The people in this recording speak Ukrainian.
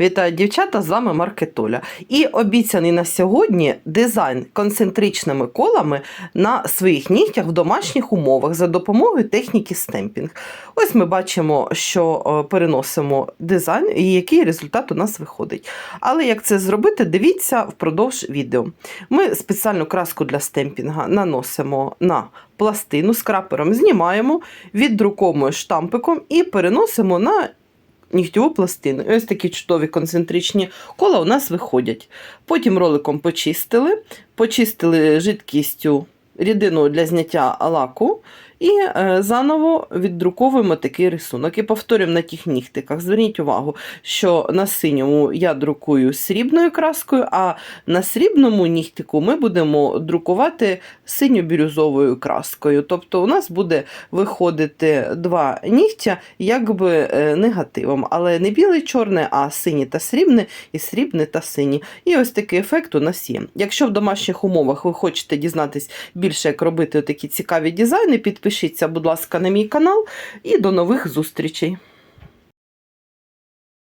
Вітаю, дівчата! З вами Маркетоля. І обіцяний на сьогодні дизайн концентричними колами на своїх нігтях в домашніх умовах за допомогою техніки стемпінг. Ось ми бачимо, що е, переносимо дизайн і який результат у нас виходить. Але як це зробити, дивіться впродовж відео. Ми спеціальну краску для стемпінга наносимо на пластину скрапером, знімаємо, віддруковуємо штампиком і переносимо на нігтєву пластину. І ось такі чудові концентричні кола у нас виходять. Потім роликом почистили, почистили жидкістю рідиною для зняття лаку. І е, заново віддруковуємо такий рисунок. І повторюємо на тих нігтиках. Зверніть увагу, що на синьому я друкую срібною краскою, а на срібному нігтику ми будемо друкувати синьо-бірюзовою краскою. Тобто у нас буде виходити два нігтя якби е, негативом, але не білий чорний, а синій та срібний, і срібний та синій. І ось такий ефект у нас є. Якщо в домашніх умовах ви хочете дізнатись більше, як робити такі цікаві дизайни, підпишіться, будь ласка, на мій канал і до нових зустрічей.